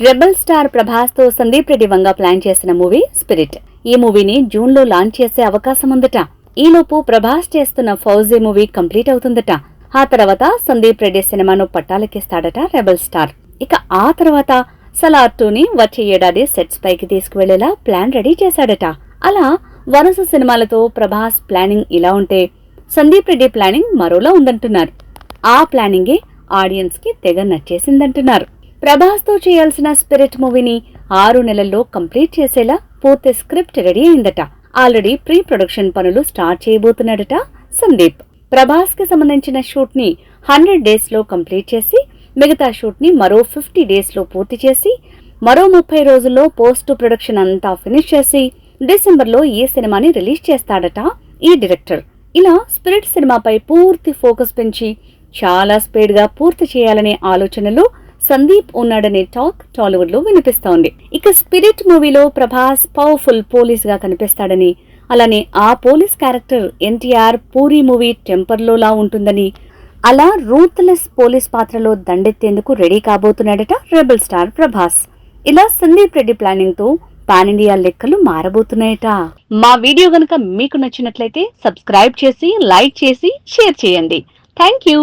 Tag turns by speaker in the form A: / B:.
A: Rebel star ప్రభాస్తో Sandeep Reddy Vanga plan చేసిన movie Spirit. ఈ మూవీని జూన్లో లాంచ్ చేసే అవకాశం ఉందట ఈలోపు ప్రభాస్ చేస్తున్న ఫౌజీ మూవీ కంప్లీట్ అవుతుందట. ఆ తర్వాత సందీప్ రెడ్డి సినిమాను పట్టాలెక్కిస్తాడట రెబల్ స్టార్. ఇక ఆ తర్వాత సలార్ టూని వచ్చే ఏడాది సెట్స్ పైకి తీసుకువెళ్ళేలా ప్లాన్ రెడీ చేశాడట. అలా వరుస సినిమాలతో ప్రభాస్ ప్లానింగ్ ఇలా ఉంటే సందీప్ రెడ్డి ప్లానింగ్ మరోలా ఉందంటున్నారు. ఆ ప్లానింగే ఆడియన్స్కి తెగ నచ్చేసిందంటున్నారు. ప్రభాస్తో చేయాల్సిన స్పిరిట్ మూవీని ఆరు నెలల్లో కంప్లీట్ చేసేలా పూర్తి స్క్రిప్ట్ రెడీ అయిందట. ఆల్రెడీ ప్రీ ప్రొడక్షన్ పనులు స్టార్ట్ చేయబోతున్నాడట సందీప్. ప్రభాస్కి సంబంధించిన షూట్ని హండ్రెడ్ డేస్లో కంప్లీట్ చేసి మిగతా షూట్ని మరో ఫిఫ్టీ డేస్లో పూర్తి చేసి మరో ముప్పై రోజుల్లో పోస్ట్ ప్రొడక్షన్ అంతా ఫినిష్ చేసి డిసెంబర్లో ఈ సినిమాని రిలీజ్ చేస్తాడట ఈ డైరెక్టర్. ఇలా స్పిరిట్ సినిమాపై పూర్తి ఫోకస్ పెంచి చాలా స్పీడ్గా పూర్తి చేయాలనే ఆలోచనలో సందీప్ ఉన్నాడనే టాక్ టాలీవుడ్లో వినిపిస్తోంది. ఇక స్పిరిట్ మూవీలో ప్రభాస్ పవర్ఫుల్ పోలీస్గా కనిపిస్తాడని అలానే ఆ police character NTR Puri movie టెంపర్లోలా ఉంటుందని అలా రూత్లెస్ పోలీస్ పాత్రలో దండెత్తేందుకు రెడీ కాబోతున్నాడట రెబల్ స్టార్ ప్రభాస్. ఇలా సందీప్ రెడ్డి ప్లానింగ్తో పాన్ ఇండియా లెక్కలు మారబోతున్నాయట. మా వీడియో గనుక మీకు నచ్చినట్లయితే సబ్స్క్రైబ్ చేసి లైక్ చేసి షేర్ చేయండి. Thank you.